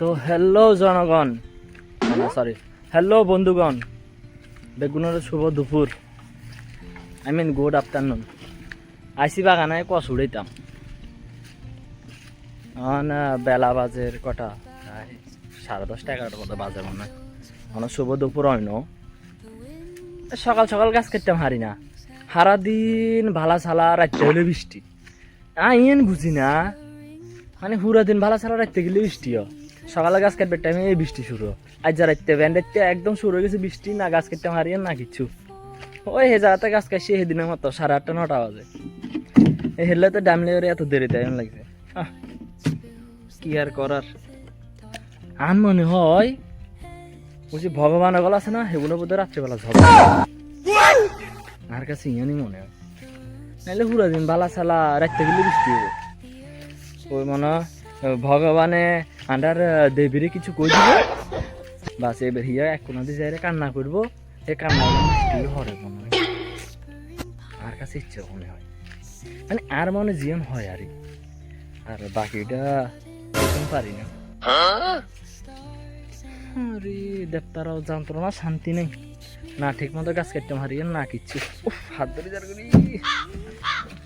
তো হ্যালো জনগণ। Sorry hello বন্ধুগণ। বেগুনের শুভ দুপুর আই মিন গুড আফটারনুন আইসি বাগানে কস উড়াইতাম বেলা বাজের কটা সাড়ে দশটা এগারোটা মতো বাজে মনে। হয় এখন শুভ দুপুর হয় সকাল সকাল গাছ কাটতাম হারি না। সারা দিন ভালা ছালা রাখতে হলে বৃষ্টি। আইন বুঝি না। মানে পুরো দিন ভালা ছাড়া রাখতে গেলে বৃষ্টি হয়। সকালে গাছ কাটবে টাইমে এই বৃষ্টি শুরু। আজ যা রাখতে ব্যান্ড রাখতে একদম শুরু হয়ে গেছে বৃষ্টি, না গাছ কাটতে হারিয়ে না কিছু। ওই হে জায়গাতে গাছ কাটছি সেদিনের মতো সাড়ে আটটা, নটা বাজে। হেললে তো ডামলে এত দেরিতে এমন লাগছে। কি আর করার? আন মনে হয় বুঝি ভগবান গলা আছে না, সেগুলো বোধহয় রাত্রেবেলা ঝগড়া আর কাছে ইয়ানি মনে হয়। নাহলে পুরো দিন বালা সালা রাখতে গেলে বৃষ্টি হবে ওই মনে ভগবানে আন্ডার দেবীরে কিছু কই দিব? বাস, এবার হিয়া এক কোনো দিয়ে যাই কান্না করব। সে কান্না বৃষ্টি হরে মনে হয়। আর কাছে ইচ্ছে মনে হয়। মানে আর মনে জীবন হয় আরে। আর বাকিটা পারি না। আরে, দেবতারাও যন্ত্রণা, শান্তি নেই। না ঠিক মতো গাছ কাটতে হারিয়ে, না কিচ্ছু। হাত ধরে যার করি।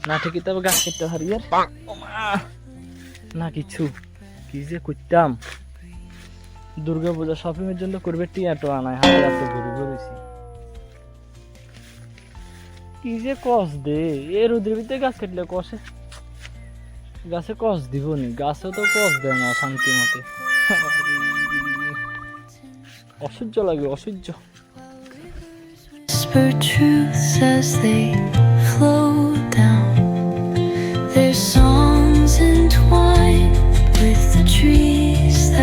না ঠিকই তবে গাছ কাটতে হারিয়ে। না কিছু কি যে করতাম দুর্গা পূজা শপিং এর জন্য করবে টিয়াটো আনায় হাতে হাতে ঘুরে ঘুরেছি। কি যে কস দে, এ রোদের ভিতরে গাছ কাটলে কষে গাছে কস দিব নি গাছে তো কস দেয় না শান্তি মতে। অসহ্য লাগে, অসহ্য। They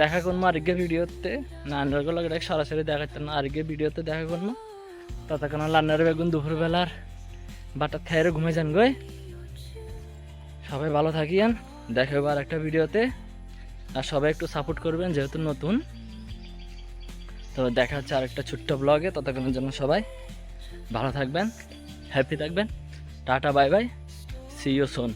দেখা করব আরেকগে ভিডিওতে। না আন্ডারগুলো লাগে সরাসরি দেখাতে না, আরেকগে ভিডিওতে দেখা করব ততক্ষণ লান্নার বেগুন দুপুরবেলার বাটার থাইরে ঘুমে যান গই সবাই ভালো থাকিয়েন, দেখা হবে আর একটা ভিডিওতে। আর সবাই একটু সাপোর্ট করবেন, যেহেতু নতুন। তো দেখা হচ্ছে আরেকটা ছোট্ট ব্লগে ততক্ষণের জন্য সবাই ভালো থাকবেন হ্যাপি থাকবেন। Tata bye bye see you soon